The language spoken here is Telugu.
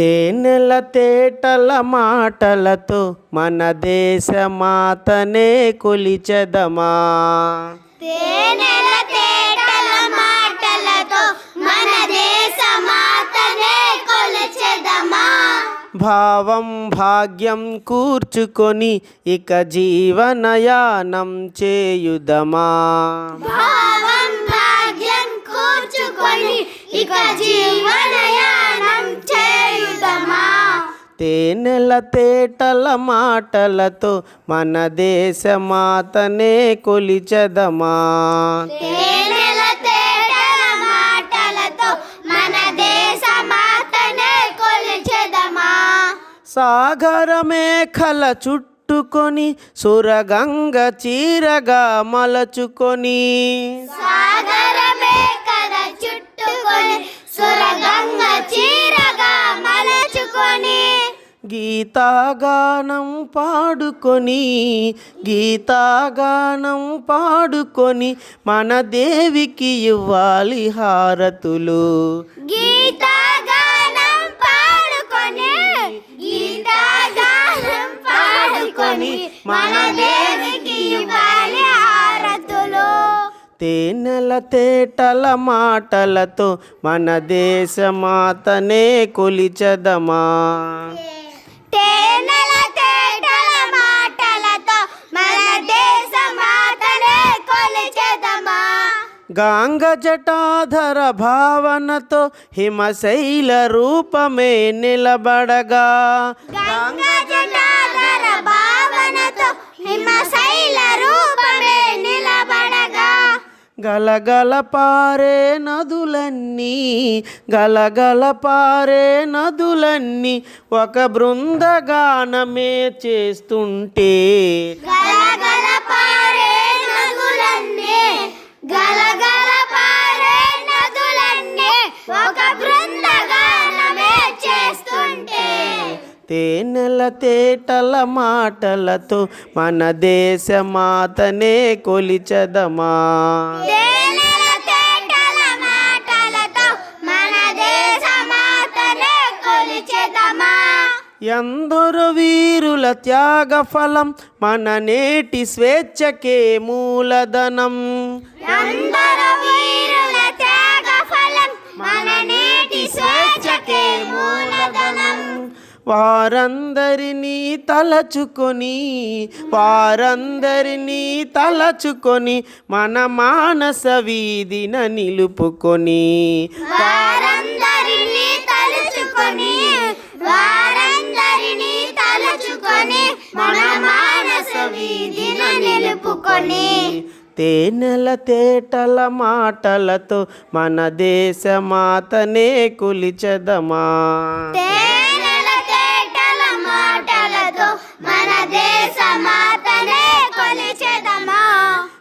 తేనెల తేటల మాటలతో మన దేశ మాతనే కొలిచెదమా? తేనెల తేటల మాటలతో మన దేశ మాతనే కొలిచెదమా? భావం భాగ్యం కూర్చుకొని ఇక జీవనయానం చేయుదమా? భావం భాగ్యం కూర్చుకొని ఇక జీవనయానం చేయుదమా తేనెల తేటల మాటలతో మన దేశ మాతనే కొలిచెదమా? సాగర మేఖల చుట్టుకొని సురగంగ చీరగా మలచుకొని. సాగరమే కథ చుట్టుకొని సురగంగ చీరగా మలచుకొని. గీతాగానం పాడుకొని గీతాగానం పాడుకొని మన దేవికి ఇవ్వాలి హారతులు. గీతాగానం పాడుకొని గీతాగానం పాడుకొని మన దేవికి ఇవ్వాలి హారతులు. తేనెల తేటల మాటలతో మన దేశ మాతనే కొలిచదమా? గాంగ జటాధర భావనతో హిమశైల రూపమే నిలబడగా. భావనతో హిమశైల రూపమే నిలబడగా. గలగల పారే నదులన్నీ గలగల పారే నదులన్నీ ఒక బృందగానమే చేస్తుంటే. గలగల పారే తేనెల తేటల మాటలతో మన దేశ మాతనే కొలిచదమా? ఎందరో వీరుల త్యాగ ఫలం మన నేటి స్వేచ్ఛకే మూలధనం. అందరూ వీరుల త్యాగ ఫలం మన నేటి స్వేచ్ఛకే వారందరినీ తలచుకొని వారందరినీ తలచుకొని మన మానస వీధిన నిలుపుకొని. వారందరినీ తలుచుకొని వారందరినీ తలుచుకొని మన మానస వీధిన నిలుపుకొని. తేనెల తేటల మాటలతో మన దేశ మాతనే కొలిచదమా